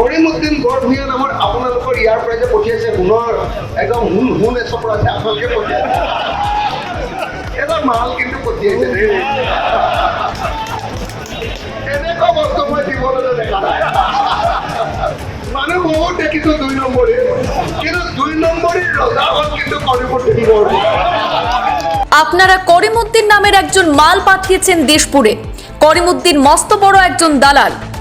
কৰিমুদ্দিন বৰভূঞা নামৰ আপোনালোকৰ ইয়াৰ পৰা যে পঠিয়াইছে, সোণৰ একদম সোণ সোণ এচপৰ আছে, আপোনালোকে পঠিয়াইছে এটা মাল কিন্তু পঠিয়াইছে এনেকুৱা বস্তু মই দেখা নাই। বহুত দেখিছো দুই কিন্তু দুই কিন্তু কৰিমুদ্দিন আপনারা করিমউদ্দিন নামের একজন মাল পাঠিয়েছেন দেশপুরে। করিমউদ্দিন মস্ত বড় একজন দালাল।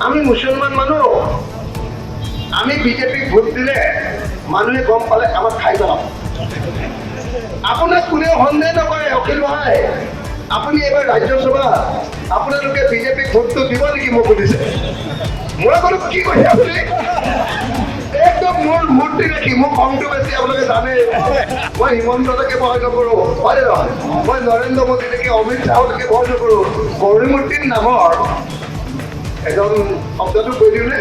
আমি মুছলমান মানুহ আমি বিজেপিক ভোট দিলে মানুহে গম পালে আমাক খাই পেলাব আপোনাক কোনেও সন্দেহ নকৰে, অখিল ভাই। আপুনি এইবাৰ ৰাজ্যসভা আপোনালোকে বিজেপিক ভোটটো দিব নেকি মোক সুধিছে। মই ক'লো, কি কৈছে আপুনি? মোৰ মূৰ্তি দেখি মোৰ খংটো বেছি, আপোনালোকে জানে মই হিমন্তলৈকে ভয় নকৰোঁ। হয় নে নহয়? মই নৰেন্দ্ৰ মোদীলৈকে অমিত শ্বাহলৈকে ভয় নকৰোঁ। কৰিমুদ্দিন নামৰ এজন শব্দটো কৈ দিওঁনে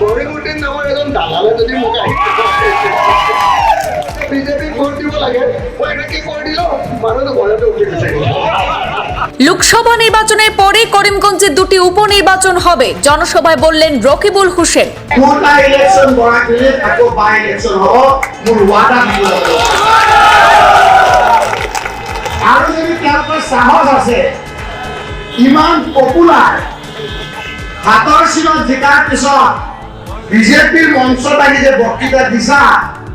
কৰিমুদ্দিন নামৰ এজন দালালে যদি মোক আহি বিজেপিক ভোট দিব লাগে, মই এনেকে কৈ দিলোঁ মানুহটো ভয়তে উঠি গৈছে। লোকসভা নির্বাচনের পরে করিমগঞ্জে দুটি উপনির্বাচন হবে। জনসভায় বললেন রকিবুল হোসেন। ইমান পপুলাৰ হাতৰ চিনত জিকাৰ পিছত বিজেপিৰ মঞ্চত আহি যে বক্তৃতা দিছা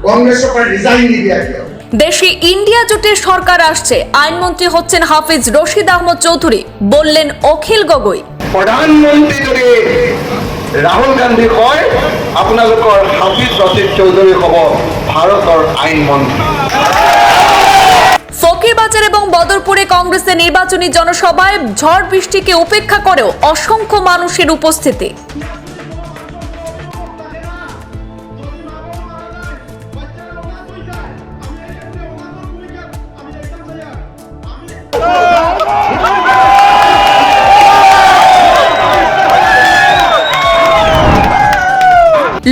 কংগ্ৰেছৰ পৰা ৰিজাইন নিদিয়া কিয় দেশে ইন্ডিয়া জোটের সরকার আসছে। আইনমন্ত্রী হচ্ছেন হাফিজ রশিদ আহমদ চৌধুরী। বললেন অখিল গগৈ। প্ৰধানমন্ত্ৰী যদি ৰাহুল গান্ধী কয় আপোনালোকৰ হাফিজ ৰচিদ চৌধুৰী হ'ব ভাৰতৰ আইন মন্ত্ৰী। ফকিরবাজার এবং বদরপুরে কংগ্রেসের নির্বাচনী জনসভায় ঝড় বৃষ্টিকে উপেক্ষা করেও অসংখ্য মানুষের উপস্থিতি।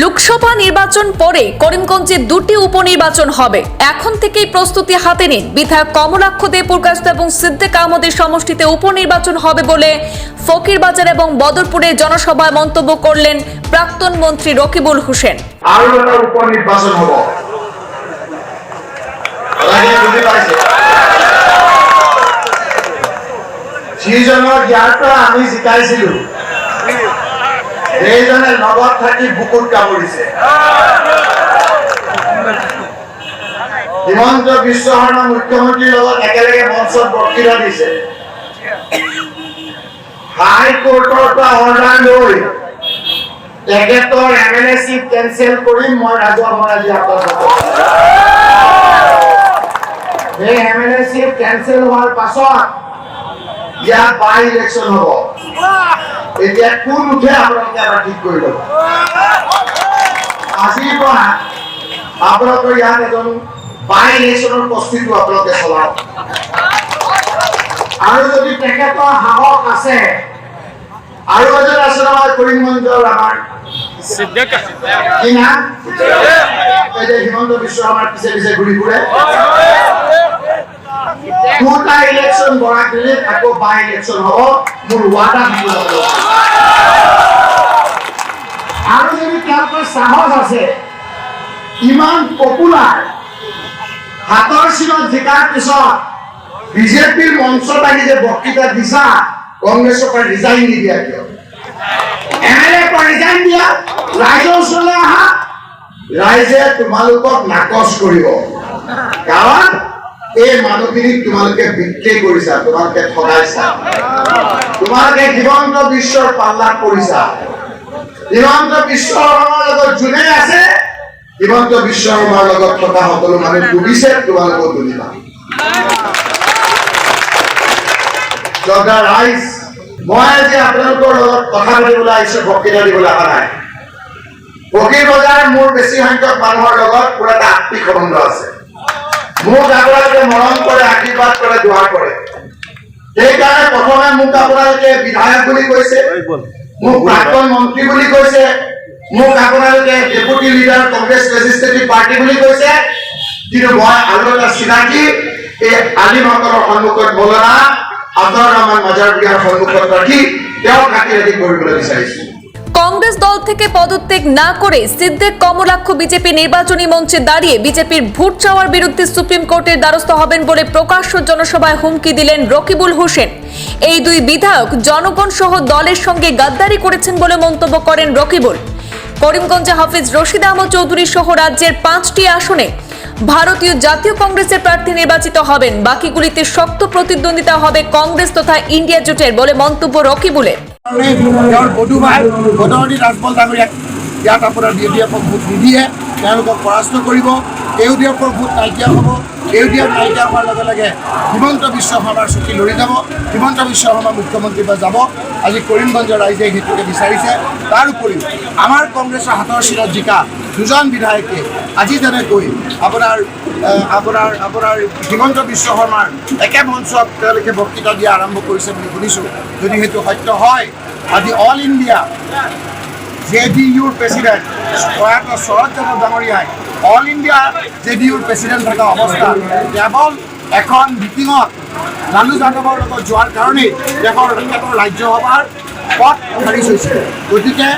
লোকসভা নির্বাচন পরে করিমগঞ্জে দুটি উপনির্বাচন হবে। এখন থেকেই প্রস্তুতি হাতে নিন। বিধায়ক কমলাক্ষ দে প্রকাশিত এবং সিদ্দিক আহমদের সমষ্টিতে উপনির্বাচন হবে বলে ফকিরবাজার এবং বদরপুরে জনসভায় মন্তব্য করলেন প্রাক্তন মন্ত্রী রকিবুল হোসেন। ইয়াৰ জিকাইছিলো সেইজনে লগত থাকি বুকুত কামুৰিছে হিমন্ত বিশ্ব শৰ্মা মুখ্যমন্ত্ৰীৰ লগত একেলগে মঞ্চত বক্তৃতা দিছে। হাইকোৰ্টৰ পৰা অৰ্ডাৰ লৈ তেখেতৰ M L A seat cancel কৰি মই ৰাজহুৱা আত্মসাত সেই M L A seat cancel হোৱাৰ পাছত ইয়াত বাই ইলেকশ্যন হ'ব। এতিয়া কোন উঠে আপোনালোকে এবাৰ ঠিক কৰি ল'ব আজিৰ পৰা আপোনালোকৰ ইয়াত এজন বাই ইলেকশ্যনৰ প্ৰস্তুতিটো আপোনালোকে চলাওক আৰু যদি তেখেতৰ সাহস আছে আৰু এজন আছে নহয় কৰিমগঞ্জৰ আমাৰ? হিমন্ত বিশ্ব শৰ্মাৰ পিছে পিছে ঘূৰি ফুৰে। দুটা ইলেকশ্যন বঢ়াই দিলে আকৌ বাই ইলেকশ্যন হ'ব মোৰ ৱাদা থাকিব সাহস আছে। ইমান পপুলাৰ হাতৰ চিনত জিকাৰ পিছত বিজেপিৰ মঞ্চত আহি যে বক্তৃতা দিছা, কংগ্ৰেছৰ পৰা ৰিজাইন নিদিয়া কিয়? এম পৰা ৰিজাইন দিয়া, ৰাইজৰ ওচৰলৈ আহা, ৰাইজে তোমালোকক নাকচ কৰিব। কাৰণ, এই মানুহখিনিক তোমালোকে বিক্ৰী কৰিছা, তোমালোকে ঠগাইছা। তোমালোকে হিমন্ত বিশ্বৰ পাল্লাত পৰিছা। হিমন্ত বিশ্ব লগত যোনে আছে হিমন্ত বিশ্ব শৰ্মাৰ লগত থকা সকলো মানুহ ডুবিছে তোমালোকক ডুবিবা জগা ৰাইজ মই আজি আপোনালোকৰ লগত কথা পাতিবলৈ আহিছো বক্তৃতা দিবলৈ অহা নাই। ফকীৰ বজাৰ মোৰ বেছি সংখ্যক মানুহৰ লগত পুৰা এটা আত্মিক সম্বন্ধ আছে। মোক আপোনালোকে মৰম কৰে আশীৰ্বাদ কৰে দুৱাৰ কৰে। সেইকাৰণে প্ৰথমে মোক আপোনালোকে বিধায়ক বুলি কৈছে। মোক প্ৰাক্তন মন্ত্ৰী বুলি কৈছে। মোক আপোনালোকে deputy leader Congress legislative party বুলি কৈছে। কিন্তু মই আৰু এটা চিনাকি, এই আলিমসকলৰ সন্মুখত মৌলানা আব্দুৰ ৰহমান মাজাৰ বিয়াৰ সন্মুখত ৰাখি তেওঁক কাটি ৰাতি কৰিবলৈ বিচাৰিছো। কংগ্রেস দল থেকে পদত্যাগ না করে সিদ্দিক কমলাক্ষ বিজেপি নির্বাচনী মঞ্চে দাঁড়িয়ে বিজেপির ভোট চাওয়ার বিরুদ্ধে সুপ্রিম কোর্টের দ্বারস্থ হবেন বলে প্রকাশ্য জনসভায় হুমকি দিলেন রকিবুল হোসেন। এই দুই বিধায়ক জনগণ সহ দলের সঙ্গে গাদ্দারি করেছেন বলে মন্তব্য করেন রকিবুল। করিমগঞ্জে হাফিজ রশিদ আহমদ চৌধুরী সহ রাজ্যের পাঁচটি আসনে ভারতীয় জাতীয় কংগ্রেসের প্রার্থী নির্বাচিত হবেন। বাকিগুলিতে শক্ত প্রতিদ্বন্দ্বিতা হবে কংগ্রেস তথা ইন্ডিয়া জোটের বলে মন্তব্য রকিবুলের। বধু ভাই বদৰণী ৰাজপল ডাঙৰীয়াক ইয়াত আপোনাৰ বি ডি এফক ভোট নিদিয়ে, তেওঁলোকক পৰাস্ত কৰিব। ইউ ডি এফৰ ভোট নাইকিয়া হ'ব। ইউ ডি এফ নাইকিয়া হোৱাৰ লগে লগে হিমন্ত বিশ্ব শৰ্মাৰ চকী লৰি যাব। হিমন্ত বিশ্ব শৰ্মা মুখ্যমন্ত্ৰী বা যাব। আজি কৰিমগঞ্জৰ ৰাইজে সেইটোকে বিচাৰিছে। তাৰ উপৰিও আমাৰ কংগ্ৰেছৰ হাতৰ চিৰত জিকা। দুজন বিধায়কে, আজি যেনেকৈ আপোনাৰ আপোনাৰ আপোনাৰ হিমন্ত বিশ্ব শৰ্মাৰ একে মঞ্চত তেওঁলোকে বক্তৃতা দিয়া আৰম্ভ কৰিছে বুলি শুনিছোঁ। যদি সেইটো সত্য হয়, আজি অল ইণ্ডিয়া জে ডি ইউৰ প্ৰেচিডেণ্ট, প্ৰয়াত শৰৎ যাদৱ ডাঙৰীয়াই অল ইণ্ডিয়া জে ডি ইউৰ প্ৰেচিডেণ্ট থকা অৱস্থাত কেৱল এখন মিটিঙত লালু যাদৱৰ লগত যোৱাৰ কাৰণেই দেশৰ তেখেতৰ ৰাজ্যসভাৰ পথ খাৰিজ হৈছে গতিকে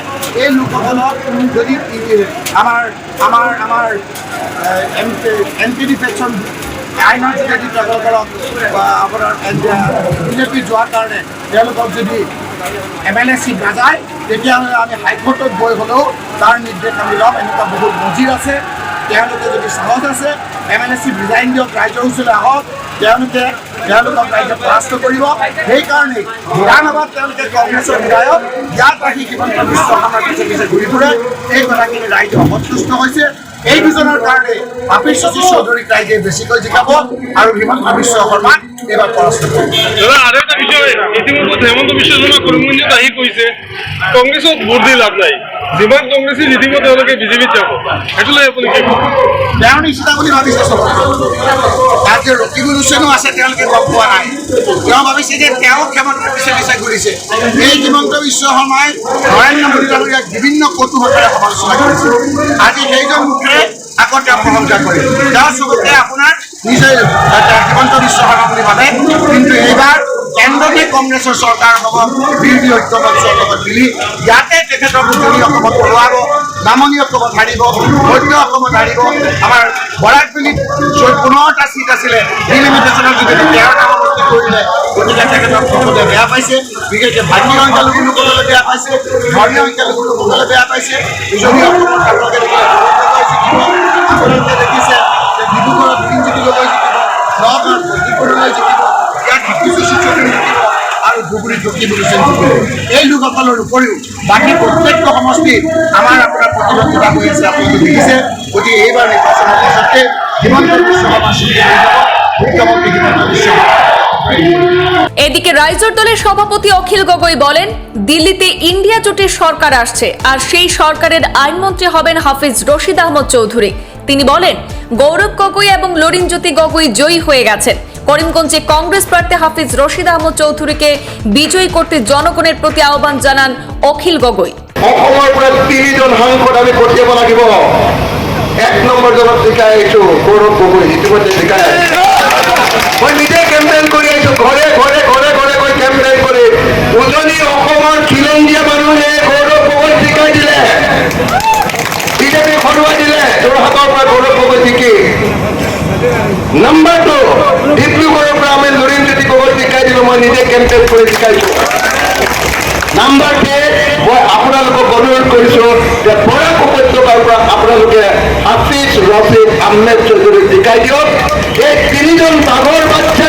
এই লোকসকলক যদি আমাৰ আমাৰ আমাৰ এণ্টি ডিফেকশ্যন আইনৰ যোগেদি তেওঁলোকক আপোনাৰ বিজেপি যোৱাৰ কাৰণে তেওঁলোকক যদি এম এল এ চিট নাযায়, তেতিয়াহ'লে আমি হাইকোৰ্টত গৈ হ'লেও তাৰ নিৰ্দেশ আমি ল'ম। এনেকুৱা বহুত নজিৰ আছে। তেওঁলোকে যদি সাহস আছে, M L A seat resign দিয়ক, ৰাইজৰ ওচৰলৈ আহক। তেওঁলোকে তেওঁলোকক ৰাইজে পৰাস্ত কৰিব সেইকাৰণেই বিধানসভাত তেওঁলোকে কংগ্ৰেছৰ বিধায়ক ইয়াত ৰাখি হিমন্ত বিশ্ব শৰ্মাৰ পিছে পিছে ঘূৰি ফুৰে এই কথাখিনি ৰাইজে অসন্তুষ্ট হৈছে এই দুজনৰ কাৰণে আপিৰ শশী চৌধুৰীক ৰাইজে বেছিকৈ জিকাব আৰু হিমন্ত বিশ্ব শৰ্মাক এইবাৰ পৰাস্ত কৰিব আৰু এটা বিষয়, ইতিমধ্যে হেমন্ত বিশ্ব শৰ্মা কৰিমগঞ্জত আহি কৈছে কংগ্ৰেছক ভোট দি লাভ নাই। যিমান কংগ্ৰেছে জিতিব তেওঁলোকে বিজেপিত যাব সেইটো আপুনি কি ক'ব? তেওঁৰ বুলি ভাবিছে তাত যে ৰকিবুল হুছেইনো আছে, তেওঁলোকে গম পোৱা নাই। তেওঁ ভাবিছে যে তেওঁ ক্ষমতাৰ পিছে পিছে এই হিমন্ত বিশ্ব শৰ্মাই নৰেন্দ্ৰ মোদী ডাঙৰীয়াক বিভিন্ন কৌতুহলেৰে সমালোচনা কৰিছে। আজি সেইজন মুখেৰে আকৌ তেওঁ প্ৰশংসা কৰে। তেওঁ চবকে আপোনাৰ নিজে হিমন্ত বিশ্ব শৰ্মা বুলি ভাবে। কিন্তু এইবাৰ কেন্দ্ৰতে কংগ্ৰেছৰ চৰকাৰ হ'ব বিৰোধী ঐক্য মঞ্চৰ লগত মিলি ইয়াতে তেখেতৰ উজনি অসমত পঢ়ুৱাব নামনি অসমত হাৰিব মধ্য অসমত হাৰিব আমাৰ বৰাকবিলিত য'ত পোন্ধৰটা চিট আছিলে ডিলিমিটেশ্যনৰ যোগেদি তেৰটা সমষ্টি কৰিলে গতিকে তেখেতক সকলোৱে বেয়া পাইছে। বিশেষকৈ ভাৰতীয় সংখ্যালঘু লোকসকলে বেয়া পাইছে ধৰ্মীয় সংখ্যালঘু লোকসকলে বেয়া পাইছে। উজনি অসমত আপোনালোকে দেখিছে ডিব্ৰুগড়ত বিৰিঞ্চিটি গগৈ জিকিব নগাঁৱত চৌধুৰী জিকিব এই আছে দেখিছে। হিমন্ত হিমন্ত এদিকে রাইজোর দলের সভাপতি অখিল গগৈ বলেন, দিল্লিতে ইন্ডিয়া জোটের সরকার আসছে, আর সেই সরকারের আইনমন্ত্রী হবেন হাফিজ রশিদ আহমদ চৌধুরী। তিনি বলেন, গৌরব গগৈ এবং লরিনজ্যোতি গগৈ জয়ী হয়ে গেছেন। করিমগঞ্জে কংগ্রেস প্রার্থী হাফিজ রশিদ আহমদ চৌধুরীকে বিজয়ী করতে জনগণের প্রতি আহ্বান জানান অখিল গগৈ। অসমৰ পৰা তিনিজন সাংসদ আমি পঠিয়াব লাগিব। এক নম্বৰ জনক জিকাই আহিছো গৌৰৱ গগৈ, ইতিমধ্যে আহিছো মই নিজে কেম্পেইন কৰি আহিছো ঘৰে ঘৰে ঘৰে ঘৰে গৈ কেম্পেইন কৰি উজনি অসমৰ খিলঞ্জীয়া মানুহে গৌৰৱ গগৈ জিকাই দিলে বিজেপি হৰুৱাই দিলে যোৰহাটৰ পৰা গৌৰৱ গগৈ জিকি নম্বৰ টু ডিব্ৰুগড়ৰ পৰা আমি লৰিণজ্যোতি গগৈ জিকাই দিলো মই নিজে কেম্পেইন কৰি জিকাইছো নাম্বাৰ কে মই আপোনালোকক অনুৰোধ কৰিছো যে বৰাক উপত্যকাৰ পৰা আপোনালোকে হাফিজ ৰচিদ আহমেদ চৌধুৰীক জিকাই দিয়ক। এই তিনিজন বাঘৰ বাচ্চা